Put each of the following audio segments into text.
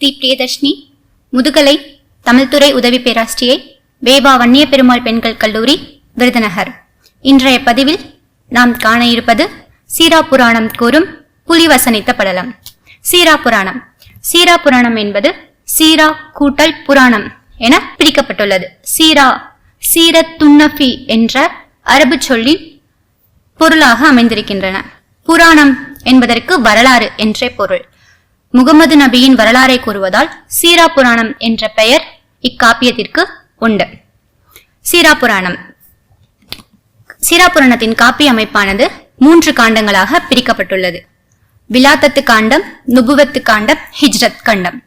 தி பிரியதர்ஷினி முதுகலை தமிழ்துறை உதவி பேராசிரியை வேபா வன்னிய பெருமாள் பெண்கள் கல்லூரி விருதுநகர். இன்றைய பதிவில் நாம் காண இருப்பது சீரா புராணம் கூறும் புலி வசனித்த படலம். சீரா புராணம். சீரா புராணம் என்பது சீரா கூட்டல் புராணம் என பிரிக்கப்பட்டுள்ளது. சீரா சீரத் துன்னஃபி என்ற அரபு சொல்லின் பொருளாக அமைந்திருக்கின்றன. புராணம் என்பதற்கு வரலாறு என்றே பொருள். முகமது நபியின் வரலாறை கூறுவதால் சீரா புராணம் என்ற பெயர் இக்காப்பியத்திற்கு உண்டு. சீரா புராணம். சீரா புராணத்தின் காப்பிய அமைப்பானது மூன்று காண்டங்களாக பிரிக்கப்பட்டுள்ளது. விலாத்தத்து காண்டம் நுபுவத்து காண்டம் ஹிஜ்ரத் காண்டம்.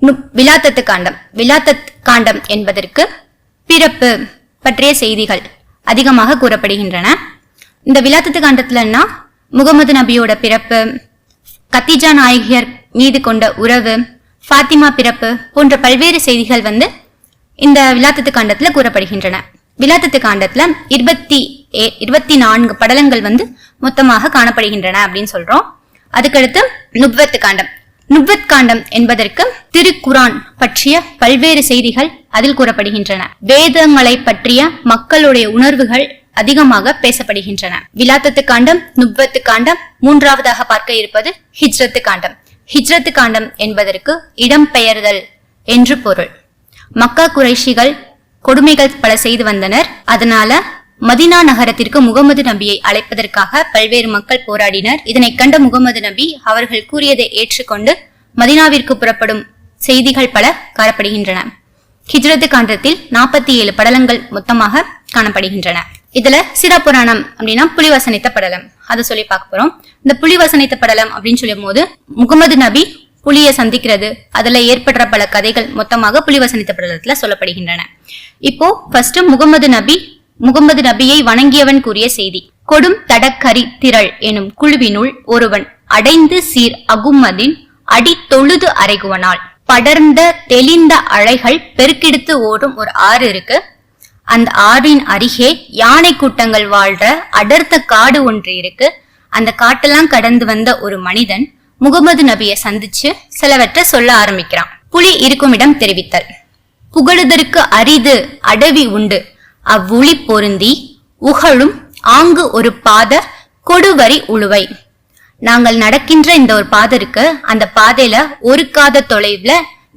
நு- விலாத்தத்து காண்டம். விலாத்தத் காண்டம் என்பதற்கு பிறப்பு பற்றிய செய்திகள் அதிகமாக கூறப்படுகின்றன. இந்த விலாத்தத்து காண்டத்துலன்னா முகமது நபியோட பிறப்பு கத்திஜா நாயகியர் மீது கொண்ட உறவு ஃபாத்திமா பிறப்பு போன்ற பல்வேறு செய்திகள் வந்து இந்த விளாத்தத்து காண்டத்தில் கூறப்படுகின்றன. விளாத்தத்து காண்டத்தில் இருபத்தி ஏ- இருபத்தி நான்கு படலங்கள் வந்து மொத்தமாக காணப்படுகின்றன அப்படின்னு சொல்றோம். அதுக்கடுத்து நுப்வத்து காண்டம். நுப்வத் காண்டம் என்பதற்கு திருக்குரான் பற்றிய பல்வேறு செய்திகள் அதில் கூறப்படுகின்றன. வேதங்களை பற்றிய மக்களுடைய உணர்வுகள் அதிகமாக பேசப்படுகின்றன. விலாத்தத்து காண்டம் நுப்வத்து காண்டம் மூன்றாவதாக பார்க்க இருப்பது ஹிஜ்ரத்து காண்டம். ஹிஜ்ரத்து காண்டம் என்பதற்கு இடம் பெயர்தல் என்று பொருள். மக்கா குறைஷிகள் கொடுமைகள் பல செய்து வந்தனர். அதனால மதினா நகரத்திற்கு முகமது நபியை அழைப்பதற்காக பல்வேறு மக்கள் போராடினர். இதனை கண்ட முகமது நபி அவர்கள் கூறியதை ஏற்றுக்கொண்டு மதினாவிற்கு புறப்படும் செய்திகள் பல காணப்படுகின்றன. ஹிஜ்ரத்து காண்டத்தில் நாற்பத்தி ஏழு படலங்கள் மொத்தமாக காணப்படுகின்றன. இதுல சிரா புராணம் அப்படின்னா புலிவசனித்த படலம். அதை சொல்லி பார்க்க போறோம். இந்த புலிவசனித்த படலம் அப்படின்னு சொல்லும் போது முகமது நபி புலியை சந்திக்கிறது. அதுல ஏற்படுற பல கதைகள் மொத்தமாக புலிவசனித்த படலத்துல சொல்லப்படுகின்றன. இப்போ ஃபர்ஸ்ட் முகமது நபி முகமது நபியை வணங்கியவன் கூறிய செய்தி. கொடும் தடக்கரி திரள் எனும் குழுவினுள் ஒருவன் அடைந்து சீர் அகுமதின் அடி தொழுது அறைகுவனால் படர்ந்த தெளிந்த அலைகள் பெருக்கெடுத்து ஓடும் ஒரு ஆறு இருக்கு. அந்த ஆறின் அருகே யானை கூட்டங்கள் வாழ்ற அடர்த்த காடு ஒன்று இருக்கு. அந்த காட்டெல்லாம் கடந்து வந்த ஒரு மனிதன் முகமது நபியை சந்திச்சு சிலவற்றை சொல்ல ஆரம்பிக்கிறான். புலி இருக்கும் இடம் தெரிவித்தல். புகழுதற்கு அரிது அடவி உண்டு. அவ்வுளி பொருந்தி உகழும் ஆங்கு ஒரு பாத கொடுவரி உழுவை. நாங்கள் நடக்கின்ற இந்த ஒரு பாதை இருக்கு அந்த பாதையில ஒரு காத தொலைவுல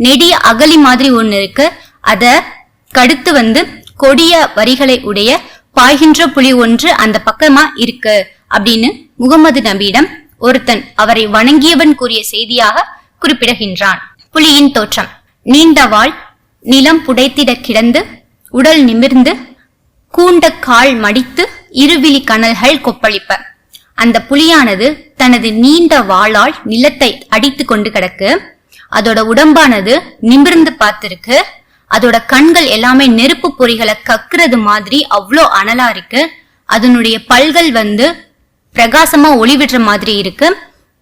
நெடிய அகலி மாதிரி ஒன்று இருக்கு. அத கடுத்து வந்து கொடிய வரிகளை உடைய பாய்கின்ற புலி ஒன்று அந்த பக்கமா இருக்கு அப்படின்னு முகமது நபியிடம் ஒருத்தன் அவரை வணங்கியவன் கூறிய செய்தியாக குறிப்பிடுகின்றான். புலியின் தோற்றம். நீண்ட வாள் நிலம் புடைத்திட கிடந்து உடல் நிமிர்ந்து கூண்ட கால் மடித்து இருவிழி கனல்கள் கொப்பளிப்ப. அந்த புலியானது தனது நீண்ட வாளால் நிலத்தை அடித்து கொண்டு கிடக்கு. அதோட உடம்பானது நிமிர்ந்து பார்த்திருக்கு. அதோட கண்கள் எல்லாமே நெருப்பு பொறிகளை கக்குறது மாதிரி அவ்வளோ அனலா இருக்கு. அதனுடைய பல்கள் வந்து பிரகாசமா ஒளி விடுற மாதிரி இருக்கு.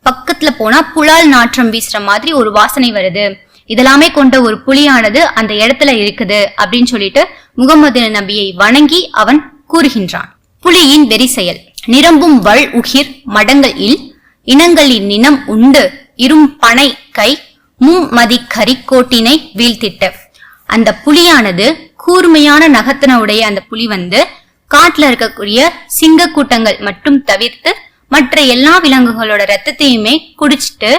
பக்கத்துல போனா புலால் நாற்றம் வீசுற மாதிரி ஒரு வாசனை வருது. இதெல்லாமே கொண்ட ஒரு புலியானது அந்த இடத்துல இருக்குது அப்படின்னு சொல்லிட்டு முகமது நபியை வணங்கி அவன் கூறுகின்றான். புலியின் வெறி செயல் நிரம்பும் வள் உகிர் மடங்கள் இல் இனங்களின் நினம் உண்டு. இரும் பனை கை மும்மதி கரிக்கோட்டினை வீழ்த்திட்ட. அந்த புலியானது கூர்மையான நகத்தின உடைய அந்த புலி வந்து காட்டுல இருக்கக்கூடிய சிங்க கூட்டங்கள் மட்டும் தவிர்த்து மற்ற எல்லா விலங்குகளோட ரத்தத்தையுமே குடிச்சிட்டு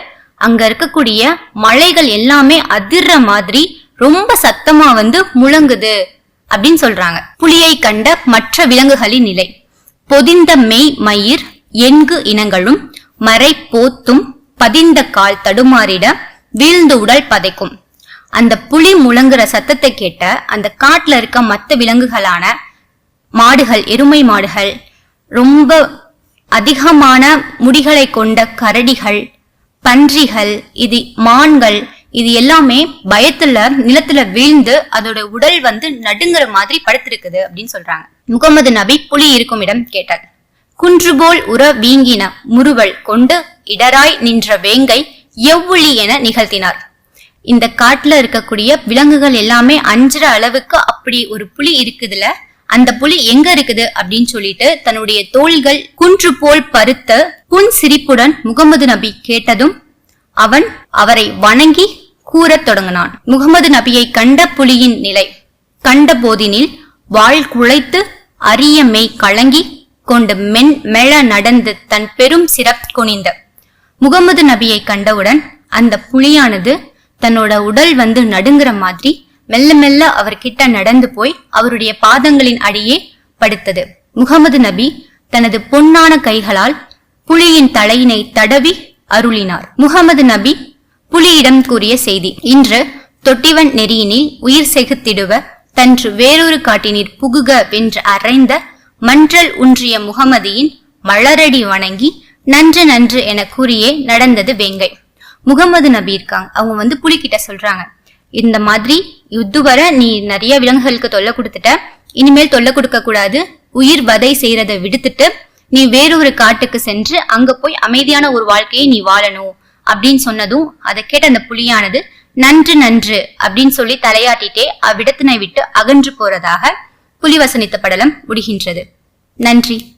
அங்க இருக்கக்கூடிய மலைகள் எல்லாமே அதிர்ற மாதிரி ரொம்ப சத்தமா வந்து முழங்குது அப்படின்னு சொல்றாங்க. புலியை கண்ட மற்ற விலங்குகளின் நிலை. பொதிந்த மெய் மயிர் எண்கு இனங்களும் மறை போத்தும் பதிந்த கால் தடுமாறிட வீழ்ந்து உடல் பதைக்கும். அந்த புலி முழங்குற சத்தத்தை கேட்ட அந்த காட்டுல இருக்க மற்ற விலங்குகளான மாடுகள் எருமை மாடுகள் ரொம்ப அதிகமான முடிகளை கொண்ட கரடிகள் பன்றிகள் இது மான்கள் இது எல்லாமே பயத்துல நிலத்துல வீழ்ந்து அதோட உடல் வந்து நடுங்குற மாதிரி படுத்திருக்குது அப்படின்னு சொல்றாங்க. முகமது நபி புலி இருக்கும் இடம் கேட்டார். குன்றுபோல் உற வீங்கின முறுவல் கொண்டு இடராய் நின்ற வேங்கை எவ்வுளி என நிகழ்த்தினார். இந்த காட்டுல இருக்கக்கூடிய விலங்குகள் எல்லாமே அஞ்சுற அளவுக்கு அப்படி ஒரு புலி இருக்குதுல அந்த புலி எங்க இருக்குது அப்படின்னு சொல்லிட்டு தன்னுடைய தோள்கள் குன்று போல் பருத்த புன் சிரிப்புடன் முகமது நபி கேட்டதும் அவன் அவரை வணங்கி கூறத் தொடங்கினான். முகமது நபியை கண்ட புலியின் நிலை கண்ட போதினில் வாள் குழைத்து அரிய மெய் கலங்கி கொண்டு மென் மெள நடந்து தன் பெரும் சிறப் குனிந்த முகமது நபியை கண்டவுடன் அந்த புலியானது தன்னோட உடல் வந்து நடுங்குற மாதிரி மெல்ல மெல்ல அவர்கிட்ட நடந்து போய் அவருடைய பாதங்களின் அடியே படுத்தது. முகமது நபி தனது பொன்னான கைகளால் புலியின் தலையினை தடவி அருளினார். முகமது நபி புலியிடம் கூறிய செய்தி இன்று தொட்டிவன் நெறியினில் உயிர் செகுத்திடுவ தன்று வேறொரு காட்டினீர் புகுக வென்று அறைந்த மன்றல் உன்றிய முகமதியின் மலரடி வணங்கி நன்று நன்று என கூறியே நடந்தது வேங்கை. முகமது நபி இருக்காங்க. அவங்க வந்து புலிகிட்ட சொல்றாங்க. இந்த மாதிரி யுத்து வர நீ நிறைய விலங்குகளுக்கு தொல்லை கொடுத்துட்ட. இனிமேல் தொல்லை கொடுக்க கூடாது. உயிர் வதை செய்யறதை விடுத்துட்டு நீ வேறொரு காட்டுக்கு சென்று அங்க போய் அமைதியான ஒரு வாழ்க்கையை நீ வாழணும் அப்படின்னு சொன்னதும் அதை கேட்ட அந்த புலியானது நன்று நன்று அப்படின்னு சொல்லி தலையாட்டிட்டே அவ்விடத்தினை விட்டு அகன்று போறதாக புலி வசனித்த படலம் முடிகின்றது. நன்றி.